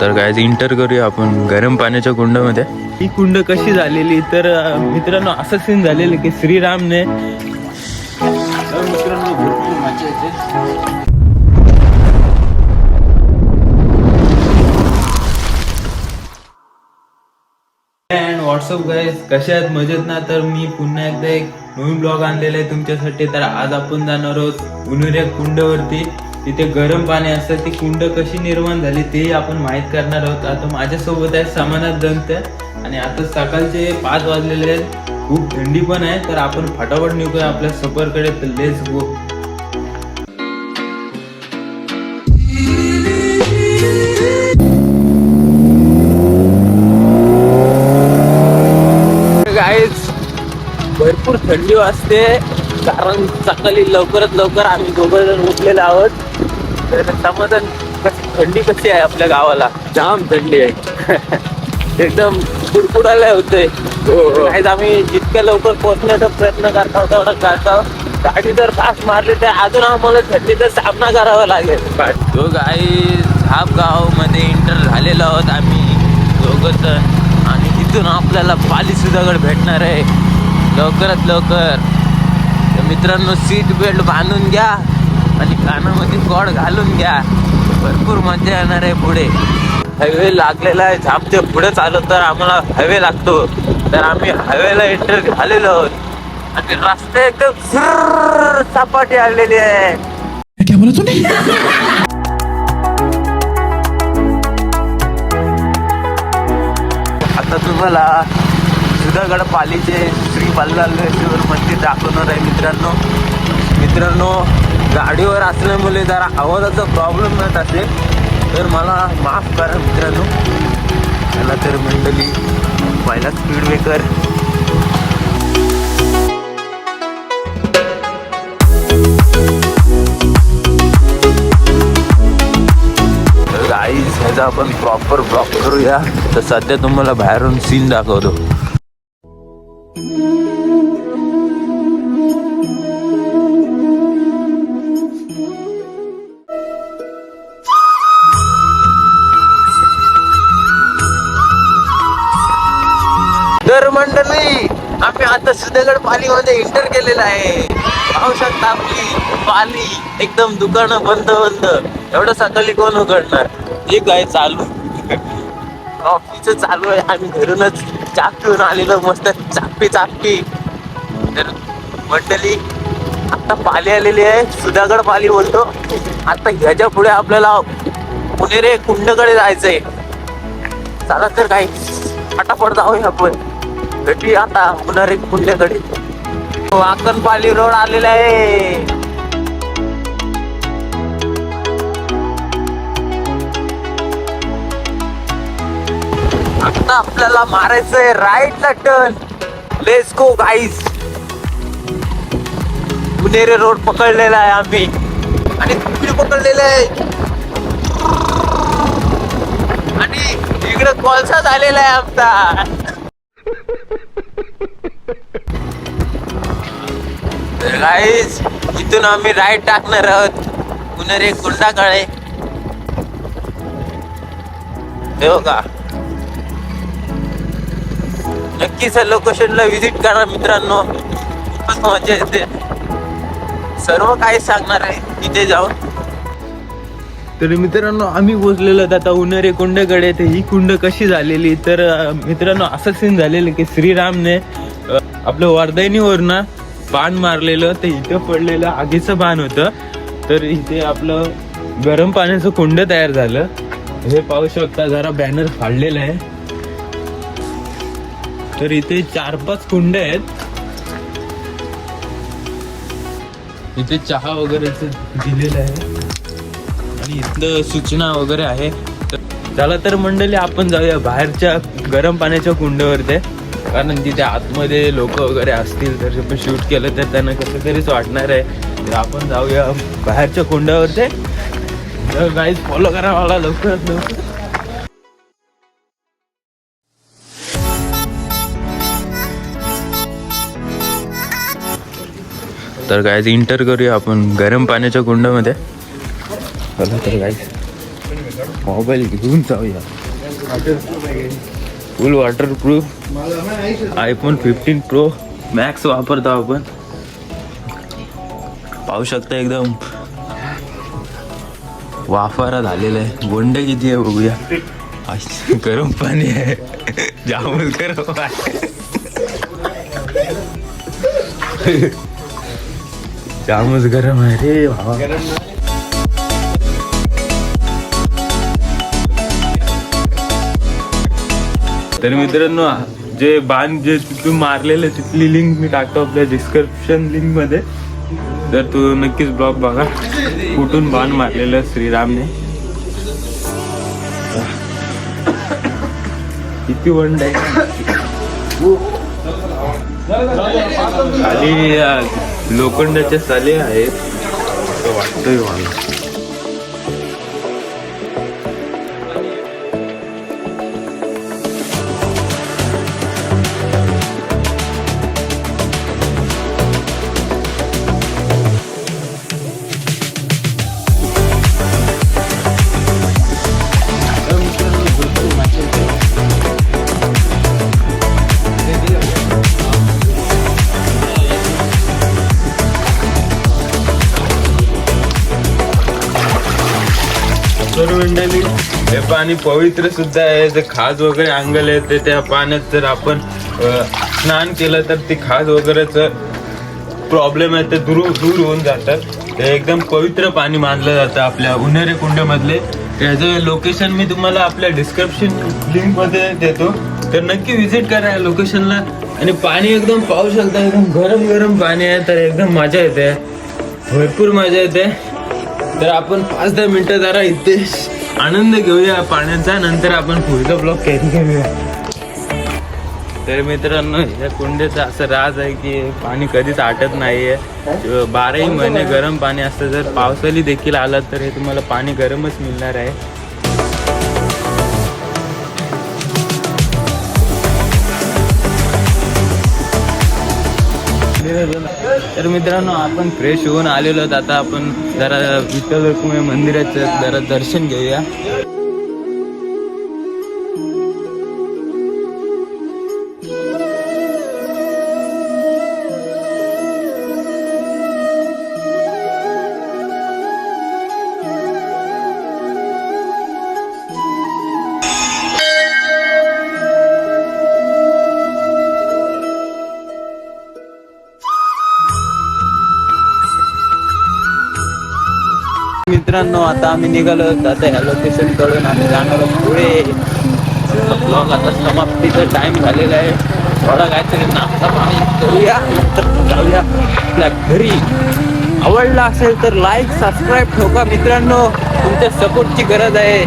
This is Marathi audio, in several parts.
तर काय इंटर करूया आपण गरम पाण्याच्या कुंडामध्ये. ही कुंड कशी झालेली? तर मित्रांनो असं सीन झालेलं की श्रीरामने मित्रांनो भरपूर मजा येते अँड व्हॉट्सअप गाईज कशा आहेत? मजेत ना? तर मी पुन्हा एकदा एक नवीन ब्लॉग आणलेला आहे तुमच्यासाठी. तर आज आपण जाणार आहोत उनुऱ्या कुंडवरती. तिथे गरम पाणी असतं ती कुंड कशी निर्माण झाली तेही आपण माहीत करणार आहोत. आता माझ्यासोबत आहे समानात दंत आणि आता सकाळचे पाच वाजलेले आहेत. खूप थंडी पण आहे तर आपण फटाफट निघूया आपल्या सफरकडे. तर लेस गो भरपूर थंडी वाजते. कारण सकाळी लवकरात लवकर आम्ही दोघं जण उठलेलो आहोत. तर समाधान कशी थंडी कशी आहे आपल्या गावाला? जाम थंडी आहे. एकदम कुडकुडायला होते. काहीच आम्ही जितक्या लवकर पोहोचण्याचा प्रयत्न करता तेवढा करता गाडी जर फास्ट मारली तर अजून आम्हाला थंडीचा सामना करावा लागेल. झाप गावमध्ये इंटर झालेलो आहोत आम्ही दोघं जण आणि तिथून आपल्याला पाली सुधागड भेटणार आहे. लवकरात लवकर. तर मित्रांनो सीट बेल्ट बांधून घ्या आणि कानामध्ये कॉड घालून घ्या. भरपूर मजा येणार आहे पुढे. हायवे लागलेला आहे. झापच्या पुढे चालत तर आम्हाला हायवे लागतो. तर आम्ही हायवेला एंटर झालेलो आहोत. आणि रस्ते एकदम सपाटी आलेली आहे. आता तुम्हाला सुधागड पालीचे श्री बल्लालेश्वर मंदिर दाखवणार आहे मित्रांनो. मित्रांनो गाडीवर असल्यामुळे जरा आवाजाचा प्रॉब्लेम येत असेल तर मला माफ करा मित्रांनो. त्याला तर मंडळी पहिला स्पीड ब्रेकर ह्याचा आपण प्रॉपर ब्लॉक करूया. तर सध्या तुम्हाला बाहेरून सीन दाखवतो. मंडळी आम्ही आता सुधागड पालीमध्ये एंटर केलेला आहे. पावसात तापली पाली एकदम दुकानं बंद बंद. एवढं सकाळी कोण उघडणार? एक आहे चालू? ऑफिस चालू आहे. आम्ही घरूनच चाप पिऊन आलेलो मस्त. चापी चापी. तर मंडळी आता पाली आलेली आहे. सुधागड पाली बोलतो. आता ह्याच्या पुढे आपल्याला पुणेरे कुंडकडे जायचंय. चला तर काही फटाफट जाऊया आपण. भेटी आता पुन्हा कुंड्याकडे वाकणपाली रोड आलेला आहे. आता आपल्याला मारायचंय राईटला टर्न लेस गो गाईज पुणेरे रोड पकडलेला आहे आम्ही. आणि तुम्ही पकडलेलं आहे. आणि इकडे कोळसा झालेला आहे आमचा. गाईज इथून आम्ही राईट टाकणार आहोत. पुनरे काळे हो का नक्कीच लोकेशनला व्हिजिट करा मित्रांनो. खूपच मजा येते. सर्व काही सांगणार आहे. तिथे जाऊन. तर मित्रांनो आम्ही पोचलेलो आता उन्हारे कुंडकडे. तर ही कुंड कशी झालेली? तर मित्रांनो असं सीन झालेलं की श्रीरामने आपलं वर्धनीवरनं बाण मारलेलं. तर इथं पडलेलं आगीचं बाण होतं. तर इथे आपलं गरम पाण्याचं कुंड तयार झालं. हे पाहू शकता जरा बॅनर फाडलेलं आहे. तर इथे चार पाच कुंड आहेत. इथे चहा वगैरे दिलेलं आहे. आणि इथलं सूचना वगैरे आहे. तर- चला तर मंडळी आपण जाऊया बाहेरच्या गरम पाण्याच्या कुंडवरती. ते कारण तिथे आतमध्ये लोक वगैरे असतील तर आपण शूट केलं तर त्यांना कसं तरीच वाटणार आहे. तर आपण जाऊया बाहेरच्या कुंडावर ते तर गाईज फॉलो करा मला लवकरात लवकर. तर गायज इंटर करूया आपण गरम पाण्याच्या कुंडामध्ये. चला तर गाईज मोबाईल घेऊन जाऊया. Full waterproof iPhone fifteen pro max वापरतो आपण. पाहू शकता एकदम. वाफारा झालेला आहे. बोंड किती आहे बघूया. गरम पाणी आहे. जामच गरम आहे. जामच गरम आहे रे भावा तर मित्रांनो जे बाण जे तिथून मारलेलं आहे, तिथली लिंक मी टाकतो आपल्या डिस्क्रिप्शन लिंकमध्ये. तर तू नक्कीच ब्लॉग बघा. कुठून बाण मारलेलं आहे श्रीरामने. किती वंड आहे. खाली लोखंडाच्या साले आहेत. वाटतोय मला. तर मंडळी हे पाणी पवित्र सुद्धा आहे. ते खाज वगैरे अंगल येते त्या पाण्यात जर आपण स्नान केलं तर ते खाज वगैरेच प्रॉब्लेम आहे ते दूर दूर होऊन जातात. ते एकदम पवित्र पाणी मानलं जातं आपल्या उन्हेरे कुंडमधले. त्याचं लोकेशन मी तुम्हाला आपल्या डिस्क्रिप्शन लिंकमध्ये देतो. तर नक्की विजिट करा या लोकेशनला आणि पाणी एकदम पाहू शकता एकदम गरम गरम पाणी आहे तर एकदम मजा येते. भरपूर मजा येते. तर आपण पाच दहा मिनिटं जरा इथे आनंद घेऊया पाण्याचा नंतर आपण पुढचा ब्लॉक कॅरी करूया तर मित्रांनो या कुंडेचा असं राज आहे की पाणी कधीच आटत नाहीये. बाराही महिने गरम पाणी असतं जर पावसाळी देखील आलं तर हे तुम्हाला पाणी गरमच मिळणार आहे. तर मित्रांनो आपण फ्रेश होऊन आलेलो आहोत. आता आपण जरा विठ्ठल रुक्मिणी मंदिराचं जरा दर्शन घेऊया. मित्रांनो आता आम्ही निघालो आता ह्या लोकेशनकडून आम्ही जाणार पुढे. ब्लॉग आता समाप्तीचा टाइम झालेला आहे. थोडा काहीतरी नाश्ता पाणी करूया नंतर जाऊया आपल्या घरी. आवडला असेल तर लाईक सबस्क्राईब ठोका मित्रांनो. तुमच्या सपोर्टची गरज आहे.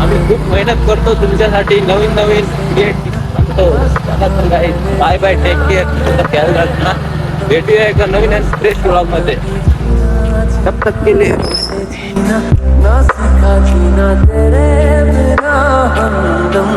आम्ही खूप मेहनत करतो तुमच्यासाठी. नवीन नवीन क्रिएट करतो चला तर काही बाय बाय टेक केअर ख्याल राखना. भेटूया एका नवीन आणि फ्रेश ब्लॉगमध्ये. तब तक के लिए ना सिखा जीना तेरे बिना हमदम